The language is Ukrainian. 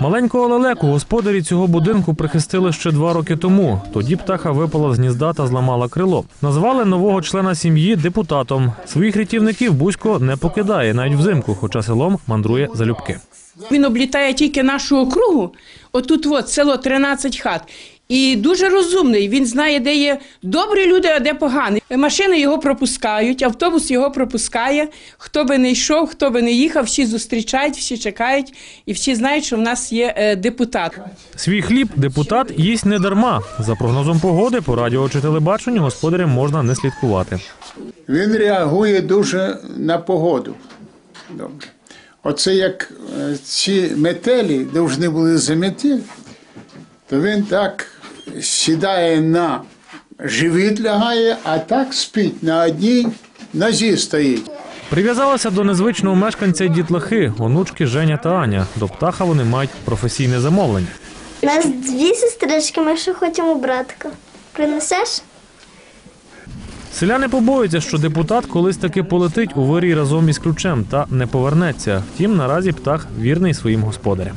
Маленького лелеку господарі цього будинку прихистили ще два роки тому. Тоді птаха випала з гнізда та зламала крило. Назвали нового члена сім'ї депутатом. Своїх рятівників Бузько не покидає навіть взимку, хоча селом мандрує залюбки. Він облітає тільки нашу округу. Отут от село 13 хат. І дуже розумний. Він знає, де є добрі люди, а де погані. Машини його пропускають, автобус його пропускає. Хто би не йшов, хто би не їхав, всі зустрічають, всі чекають і всі знають, що в нас є е, депутат. Свій хліб депутат їсть не дарма. За прогнозом погоди по радіо чи телебаченню господарям можна не слідкувати. Він реагує дуже на погоду. Добре. Оце як е, ці метелі повинні були заметіль, то він так сідає на живіт лягає, а так спить на одній нозі стоїть. Прив'язалася до незвичного мешканця й дітлахи, онучки Женя та Аня. До птаха вони мають професійне замовлення. У нас дві сестрички, ми ще хочемо братка. Принесеш? Селяни побоюються, що депутат колись таки полетить у вирій разом із ключем та не повернеться. Втім, наразі птах вірний своїм господарям.